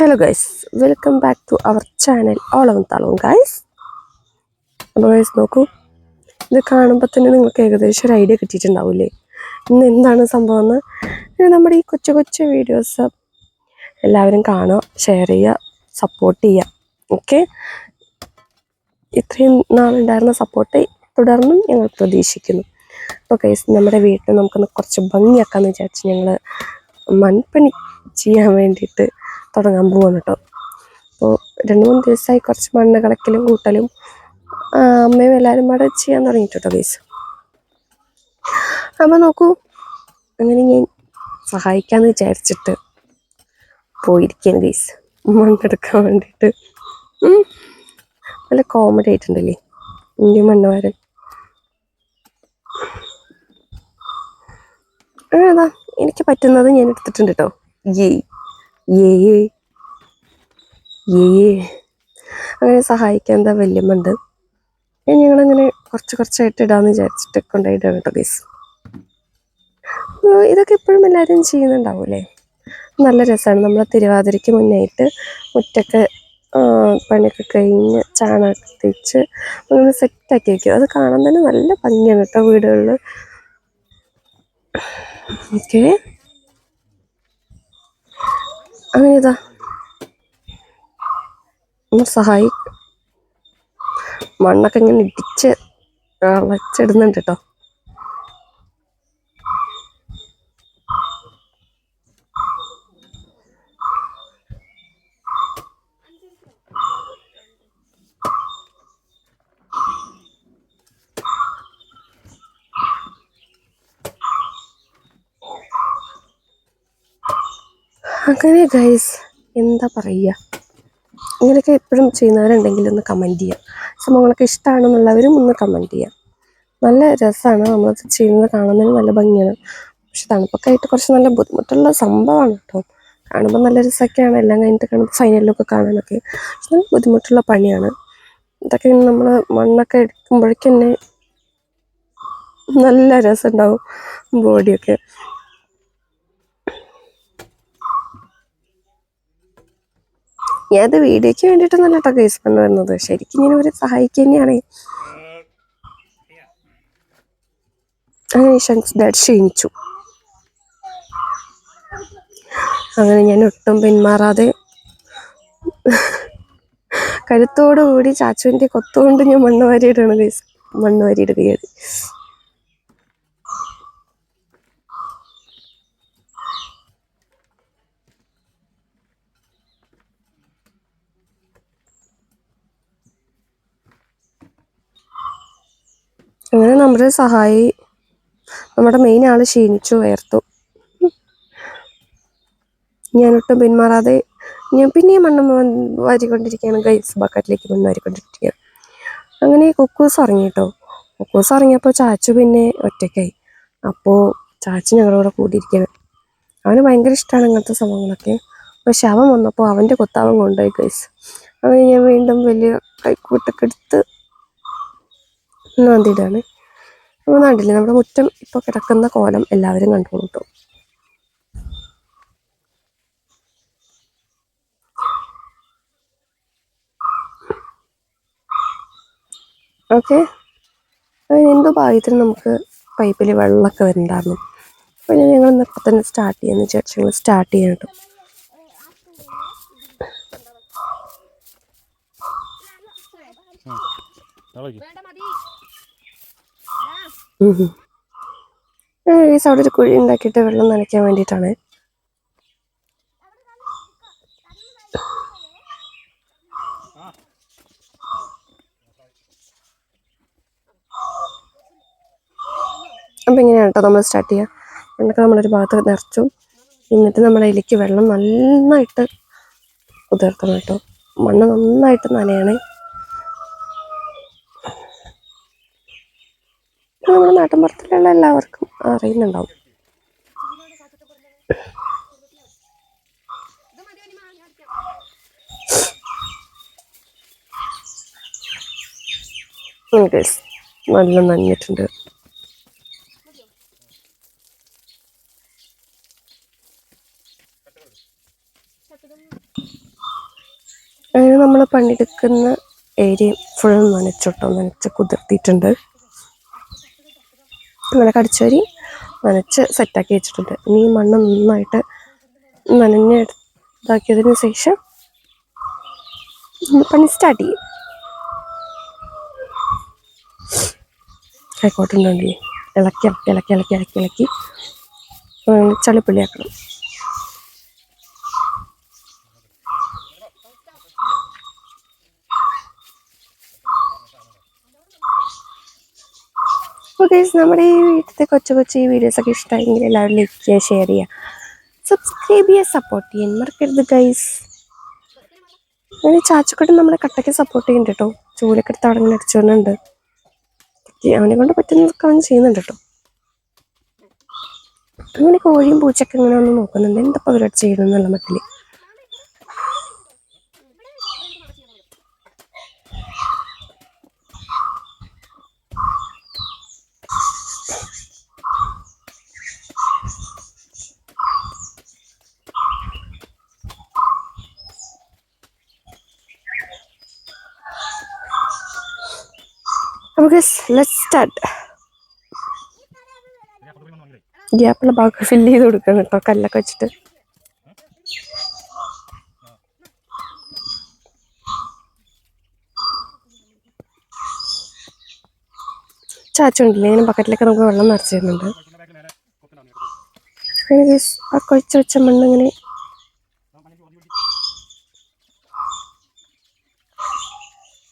Hello guys welcome back to our channel ഓളവും തളവും guys അപ്പോൾ guys നോക്കൂ. ഇത് കാണുമ്പോൾ തന്നെ നിങ്ങൾക്ക് ഏകദേശം ഒരു ഐഡിയ കിട്ടിയിട്ടുണ്ടാവില്ലേ? ഇന്ന് എന്താണ് സംഭവം എന്ന്? നമ്മുടെ ഈ കൊച്ചു കൊച്ചു വീഡിയോസ് എല്ലാവരും കാണുക ഷെയർ ചെയ്യുക സപ്പോർട്ട് ചെയ്യുക. ഓക്കെ ഇത്രയും നാളുണ്ടായിരുന്ന സപ്പോർട്ട് തുടർന്നും ഞങ്ങൾ പ്രതീക്ഷിക്കുന്നു. അപ്പോൾ ഗൈസ് നമ്മുടെ വീട്ടിൽ നമുക്കൊന്ന് കുറച്ച് ഭംഗിയാക്കാമെന്ന് വിചാരിച്ച് ഞങ്ങൾ മൺപണി ചെയ്യാൻ വേണ്ടിയിട്ട് തുടങ്ങാൻ പോവാണ് കേട്ടോ അപ്പോൾ രണ്ട് മൂന്ന് ദിവസമായി കുറച്ച് മണ്ണ് കളക്കലും കൂട്ടലും അമ്മയും എല്ലാവരും കൂടെ ചെയ്യാൻ തുടങ്ങിയിട്ടോ ഗൈസ് അമ്മ നോക്കൂ അങ്ങനെ ഞാൻ സഹായിക്കാമെന്ന് വിചാരിച്ചിട്ട് പോയിരിക്കുകയാണ് ഗൈസ് മണ്ണെടുക്കാൻ വേണ്ടിയിട്ട്. നല്ല കോമഡി ആയിട്ടുണ്ടല്ലേ? ഇന്ത്യ മണ്ണുവാരൻ അതാ എനിക്ക് പറ്റുന്നത് ഞാൻ എടുത്തിട്ടുണ്ട് കേട്ടോ ഏയ് ഏയ് ഏയ്. അങ്ങനെ സഹായിക്കാൻ എന്താ വല്യമ്മണ്ട്? ഞങ്ങളങ്ങനെ കുറച്ച് കുറച്ചായിട്ട് ഇടാന്ന് വിചാരിച്ചിട്ട് കൊണ്ടുപോയിട്ടാണ് കേട്ടോ ഗീസ് ഇതൊക്കെ എപ്പോഴും എല്ലാവരും ചെയ്യുന്നുണ്ടാവൂലേ നല്ല രസമാണ് നമ്മൾ തിരുവാതിരയ്ക്ക് മുന്നായിട്ട് മുറ്റൊക്കെ പണിയൊക്കെ കഴിഞ്ഞ് ചാണകം തേച്ച് അങ്ങനെ സെറ്റാക്കി വയ്ക്കും അത് കാണാൻ തന്നെ നല്ല ഭംഗിയാണ് കേട്ടോ വീടുകളിൽ ഓക്കെ. അങ്ങനെ ഇതാ ഒന്ന് സഹായി. മണ്ണൊക്കെ ഇങ്ങനെ ഇടിച്ച് വെച്ചിടുന്നുണ്ട് കേട്ടോ അങ്ങനെ ഗൈസ് എന്താ പറയുക ഇങ്ങനെയൊക്കെ എപ്പോഴും ചെയ്യുന്നവരുണ്ടെങ്കിൽ ഒന്ന് കമന്റ് ചെയ്യാം. സംഭവങ്ങളൊക്കെ ഇഷ്ടമാണെന്നുള്ളവരും ഒന്ന് കമന്റ് ചെയ്യാം. നല്ല രസമാണ് നമ്മളത് ചെയ്യുന്നത് കാണുന്നതിന് നല്ല ഭംഗിയാണ്. പക്ഷെ തണുപ്പൊക്കെ ആയിട്ട് കുറച്ച് നല്ല ബുദ്ധിമുട്ടുള്ള സംഭവമാണ് കേട്ടോ. കാണുമ്പോൾ നല്ല രസമൊക്കെയാണ്. എല്ലാം കഴിഞ്ഞിട്ട് കാണുമ്പോൾ ഫൈനലിലൊക്കെ കാണാനൊക്കെ പക്ഷെ നല്ല ബുദ്ധിമുട്ടുള്ള പണിയാണ്. ഇതൊക്കെ നമ്മൾ മണ്ണൊക്കെ എടുക്കുമ്പോഴേക്കും തന്നെ നല്ല രസമുണ്ടാവും. ബോഡിയൊക്കെ. ഞാനത് വീഡിയോയ്ക്ക് വേണ്ടിയിട്ടൊന്നല്ല കേട്ടോ കേസ് കൊണ്ട് വരുന്നത് ശരിക്കും ഞാൻ അവരെ സഹായിക്കുക തന്നെയാണ്. അങ്ങനെ ക്ഷീണിച്ചു. അങ്ങനെ ഞാൻ ഒട്ടും പിന്മാറാതെ കരുത്തോടുകൂടി ചാച്ചുവിന്റെ കൊത്തുകൊണ്ട് ഞാൻ മണ്ണ് വാരിയിടുകയാണ് കേസ് മണ്ണ് വാരിയിടുകയാണ് അങ്ങനെ നമ്മുടെ സഹായി നമ്മുടെ മെയിൻ ആൾ ക്ഷീണിച്ചു ഉയർത്തു. ഞാനൊട്ടും പിന്മാറാതെ ഞാൻ പിന്നെയും മണ്ണ് വാരിക്കൊണ്ടിരിക്കുകയാണ്. ഗൈസ് ബക്കറ്റിലേക്ക് മണ്ണ് വാരിക്കൊണ്ടിരിക്കുകയാണ്. അങ്ങനെ കുക്കൂസ് ഇറങ്ങി കേട്ടോ കുക്കൂസ് ഇറങ്ങിയപ്പോൾ ചാച്ചു പിന്നെ ഒറ്റയ്ക്കായി. അപ്പോൾ ചാച്ചു ഞങ്ങളോട് കൂടിയിരിക്കുകയാണ്. അവന് ഭയങ്കര ഇഷ്ടമാണ് അങ്ങനത്തെ സംഭവങ്ങളൊക്കെ. പക്ഷെ അവൻ വന്നപ്പോൾ അവന്റെ കൊത്താവൻ കൊണ്ടുപോയി ഗൈസ്. അങ്ങനെ ഞാൻ വീണ്ടും വലിയ കൈക്കൂട്ടൊക്കെ എടുത്ത് നന്ദിയിടാണ് അപ്പോൾ കണ്ടില്ലേ നമ്മുടെ മുറ്റം ഇപ്പോൾ കിടക്കുന്ന കോലം എല്ലാവരും കണ്ടോളൂ കേട്ടോ ഓക്കെ. അതിന് എന്തോ ഭാഗ്യത്തിന് നമുക്ക് പൈപ്പിൽ വെള്ളമൊക്കെ വരുന്നുണ്ടായിരുന്നു അപ്പോൾ ഞാൻ ഞങ്ങൾ ഇന്നപ്പോൾ തന്നെ സ്റ്റാർട്ട് ചെയ്യാമെന്ന് വിചാരിച്ചു സ്റ്റാർട്ട് ചെയ്യാൻ കേട്ടോ ഈ അവിടെ ഒരു കുഴി ഉണ്ടാക്കിയിട്ട് വെള്ളം നനയ്ക്കാൻ വേണ്ടിയിട്ടാണ്. അപ്പം ഇങ്ങനെയാണ് കേട്ടോ നമ്മൾ സ്റ്റാർട്ട് ചെയ്യുക പണ്ടൊക്കെ നമ്മളൊരു ഭാഗത്ത് നിറച്ചു. എന്നിട്ട് നമ്മൾ ഇലക്ക് വെള്ളം നന്നായിട്ട് കുതിർക്കണം കേട്ടോ. മണ്ണ് നന്നായിട്ട് നനയണേ. നമ്മുടെ നാട്ടിൻപുറത്തിലുള്ള എല്ലാവർക്കും അറിയുന്നുണ്ടാവും. നല്ല നനഞ്ഞിട്ടുണ്ട് അങ്ങനെ നമ്മൾ പണിയെടുക്കുന്ന ഏരിയ ഫുൾ നനച്ചിട്ടോ നനച്ച് കുതിർത്തിയിട്ടുണ്ട് അങ്ങനെ കടിച്ചോരി നനച്ച് സെറ്റാക്കി വെച്ചിട്ടുണ്ട്. ഇനി ഈ മണ്ണ് നന്നായിട്ട് നനഞ്ഞ് ഇതാക്കിയതിന് ശേഷം പണി സ്റ്റാർട്ട് ചെയ്യും. കൈക്കോട്ടുണ്ടെങ്കിൽ ഇളക്കി ഇളക്കി ഇളക്കി ഇളക്കി ഇളക്കി ഇളക്കി. ചളിപ്പിള്ളിയാക്കണം. അപ്പോൾ ഗൈസ് നമ്മുടെ ഈ വീട്ടിലത്തെ കൊച്ചു കൊച്ചു ഈ വീഡിയോസൊക്കെ ഇഷ്ടമായെങ്കിൽ എല്ലാവരും ലൈക്ക് ചെയ്യുക ഷെയർ ചെയ്യുക. സബ്സ്ക്രൈബ് ചെയ്യുക സപ്പോർട്ട് ചെയ്യാൻ മറക്കരുത് ഗൈസ് അങ്ങനെ ചാച്ചക്കട്ട് നമ്മുടെ കട്ടയ്ക്ക് സപ്പോർട്ട് ചെയ്യുന്നുണ്ട് കേട്ടോ. ചൂലൊക്കെ എടുത്ത് അവിടെ ഇങ്ങനെ അടിച്ചു അവനെ കൊണ്ട് പറ്റുന്നതൊക്കെ അവൻ ചെയ്യുന്നുണ്ട് കേട്ടോ. അങ്ങനെ കോഴിയും പൂച്ചയൊക്കെ ഇങ്ങനെ ഒന്ന് നോക്കുന്നുണ്ട്. എന്താ അവരോട് ചെയ്യണമെന്നുള്ള മട്ടിൽ നമുക്ക് ലെറ്റ് സ്റ്റാർട്ട് ഗ്യാപ്പിലെ ഭാഗം ഫില്ല് ചെയ്ത് കൊടുക്കണം കേട്ടോ കല്ലൊക്കെ വെച്ചിട്ട്. ചാച്ചുണ്ടല്ലേ ഇങ്ങനെ ബക്കറ്റിലൊക്കെ നമുക്ക് വെള്ളം നിറച്ച് തരുന്നുണ്ട്. അങ്ങനെ ആ കൊഴിച്ച് വെച്ച മണ്ണ് ഇങ്ങനെ.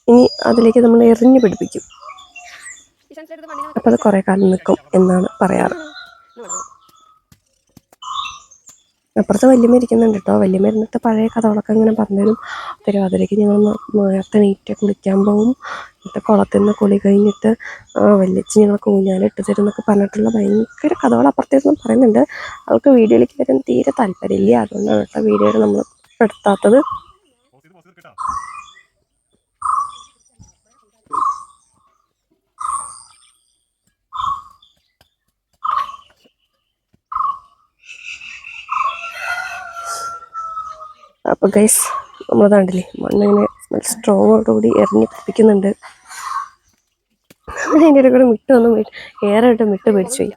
ഇനി അതിലേക്ക് നമ്മൾ എറിഞ്ഞു പിടിപ്പിക്കും. അപ്പോൾ അത് കുറേ കാലം നിൽക്കും എന്നാണ് പറയാറ്. അപ്പുറത്ത് വല്യമ്മ ഇരിക്കുന്നുണ്ട് കേട്ടോ വല്യമ്മ ഇരുന്നിട്ട് പഴയ കഥകളൊക്കെ ഇങ്ങനെ പറഞ്ഞുതരും. തിരുവാതിരയ്ക്ക് ഞങ്ങൾ നേരത്തെ നീറ്റ് കുളിക്കാൻ പോകും എന്നിട്ട് കുളത്തിൽ നിന്ന് കുളി കഴിഞ്ഞിട്ട് ആ, ഞങ്ങൾ കൂഞ്ഞാലിട്ട് തരും എന്നൊക്കെ പറഞ്ഞിട്ടുള്ള ഭയങ്കര കഥകൾ അപ്പുറത്തേക്കൊന്നും പറയുന്നുണ്ട്. അവൾക്ക് വീഡിയോയിലേക്ക് വരാൻ തീരെ താല്പര്യമില്ല. അതുകൊണ്ടാണ് കേട്ടോ വീഡിയോയിൽ നമ്മൾ പെടുത്താത്തത്. അപ്പോൾ ഗൈസ് നമ്മൾ കണ്ടില്ലേ മണ്ണിങ്ങനെ നല്ല സ്ട്രോങ്ങോടുകൂടി എറിഞ്ഞ് പിടിപ്പിക്കുന്നുണ്ട്. അതിന്റെ ഇടയിൽ കൂടെ മിട്ട് വന്ന് ഏറെ ഇട്ട് മിട്ട് പേടിച്ചു പോയി.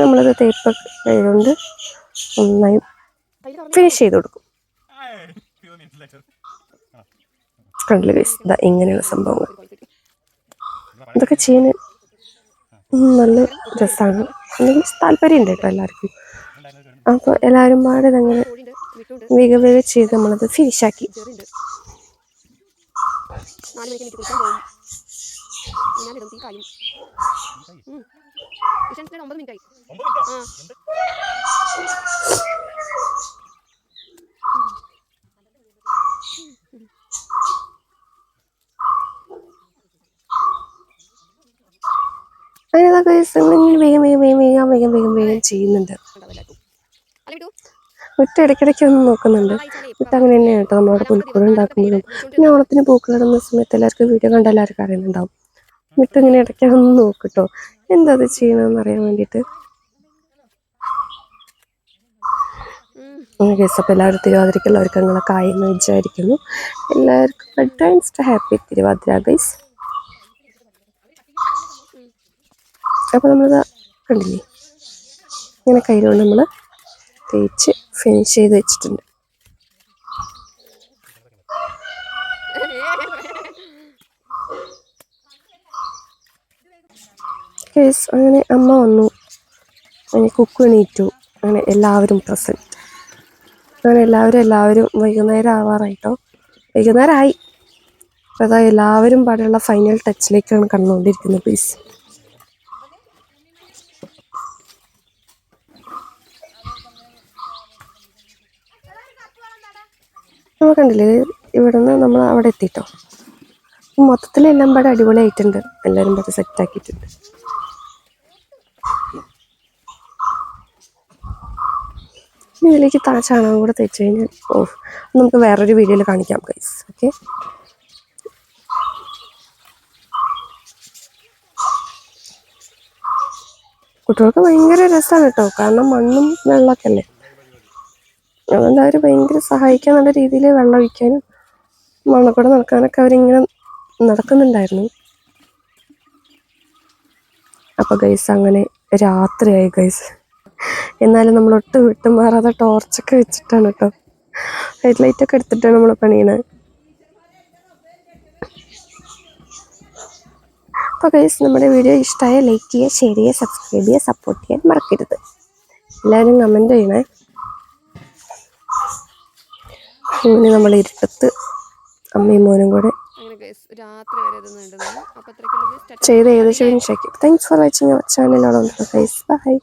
നമ്മളത് തേപ്പ് കൈകൊണ്ട് നന്നായി ഫിനിഷ് ചെയ്ത് കൊടുക്കും. കണ്ടില്ല ഗൈസ് ഇതാ ഇങ്ങനെയുള്ള സംഭവങ്ങൾ. ഇതൊക്കെ ചെയ്യാൻ നല്ല രസമാണ് അല്ലെങ്കിൽ താല്പര്യം ഉണ്ട് കേട്ടോ എല്ലാവർക്കും അപ്പോൾ എല്ലാവരും പാടെ ഇതങ്ങനെ വേഗം വേഗം ചെയ്ത് നമ്മളത് ഫിനിഷാക്കി ഒമ്പത് മണിക്ക് എനിക്ക് കുളിക്കാൻ പോകും ഞാനിടും തീ കായും ഇഷൻസിന്റെ ഒമ്പത് മിനിറ്റ് ആയി ആ അങ്ങനെ വേഗം വേഗം വേഗം വേഗം വേഗം വേഗം വേഗം ചെയ്യുന്നുണ്ട്. വിട്ടു ഇടയ്ക്കിടയ്ക്ക് ഒന്ന് നോക്കുന്നുണ്ട്. വിട്ട് അങ്ങനെ തന്നെയാണ് കേട്ടോ നമ്മളവിടെ പുൽക്കൂട് ഉണ്ടാക്കുമ്പോഴും. പിന്നെ ഓണത്തിന് പൂക്കളിടുന്ന സമയത്ത് എല്ലാവർക്കും വീഡിയോ കണ്ട എല്ലാവർക്കും അറിയുന്നുണ്ടാവും. വിട്ട് ഇങ്ങനെ ഇടയ്ക്ക് ഒന്ന് നോക്കിട്ടോ എന്താ അത് ചെയ്യണമെന്ന് അറിയാൻ വേണ്ടിയിട്ട്. ഗസ് അപ്പോൾ എല്ലാവരും തിരുവാതിരക്കുള്ളവർക്ക് അങ്ങനെ കായെന്ന് വിചാരിക്കുന്നു. എല്ലാവർക്കും ഹാപ്പി തിരുവാതിര ഗൈസ് അപ്പോൾ നമ്മളിത് കണ്ടില്ലേ? ഇങ്ങനെ കയ്യിലുകൊണ്ട് നമ്മൾ തേച്ച് ഫിനിഷ് ചെയ്ത് വെച്ചിട്ടുണ്ട്. കേസ് അങ്ങനെ അമ്മ വന്നു. അങ്ങനെ കുക്ക് എണീറ്റു. അങ്ങനെ എല്ലാവരും പ്രസന്റ് അങ്ങനെ എല്ലാവരും എല്ലാവരും വൈകുന്നേരം ആവാറായിട്ടോ? വൈകുന്നേരമായി അപ്പോൾ അതാ എല്ലാവരും പാടെയുള്ള ഫൈനൽ ടച്ചിലേക്കാണ് കണ്ടുകൊണ്ടിരിക്കുന്നത് പ്ലീസ് കണ്ടില്ലേ? ഇവിടെ നിന്ന് നമ്മൾ അവിടെ എത്തിയിട്ടോ മൊത്തത്തിൽ എല്ലാം പാടെ അടിപൊളിയായിട്ടുണ്ട് എല്ലാവരും പാടെ സെറ്റാക്കിയിട്ടുണ്ട് ഇനി ഇതിലേക്ക് താ ചാണകം കൂടെ തേച്ച് കഴിഞ്ഞാൽ ഓ നമുക്ക് വേറൊരു വീഡിയോയിൽ കാണിക്കാം ഗൈസ് ഓക്കെ കുട്ടികൾക്ക് ഭയങ്കര രസമാണ് കേട്ടോ കാരണം മണ്ണും വെള്ളമൊക്കെ അല്ലേ? അതുകൊണ്ട് അവർ ഭയങ്കര സഹായിക്കാൻ നല്ല രീതിയിൽ വെള്ളം ഒഴിക്കാനും മണ്ണക്കൂടെ നടക്കാനൊക്കെ അവരിങ്ങനെ നടക്കുന്നുണ്ടായിരുന്നു. അപ്പോൾ ഗൈസ് അങ്ങനെ രാത്രിയായി ഗൈസ് എന്നാലും നമ്മൾ ഒട്ടും വിട്ടും മാറാതെ ടോർച്ചൊക്കെ വെച്ചിട്ടാണ് കേട്ടോ ഹെഡ് ലൈറ്റ് ഒക്കെ എടുത്തിട്ടാണ് നമ്മൾ പണിയണത് അപ്പോൾ ഗൈസ് നമ്മുടെ വീഡിയോ ഇഷ്ടമായ ലൈക്ക് ചെയ്യുക ഷെയർ ചെയ്യുക സബ്സ്ക്രൈബ് ചെയ്യുക സപ്പോർട്ട് ചെയ്യാൻ മറക്കരുത്. എല്ലാവരും കമന്റ് ചെയ്യണേ. ഇങ്ങനെ നമ്മൾ ഇരുട്ടത്ത് അമ്മയും മോനും കൂടെ ചെയ്ത് ഏകദേശം ഫിനിഷാക്കി thanks for watching our channel bye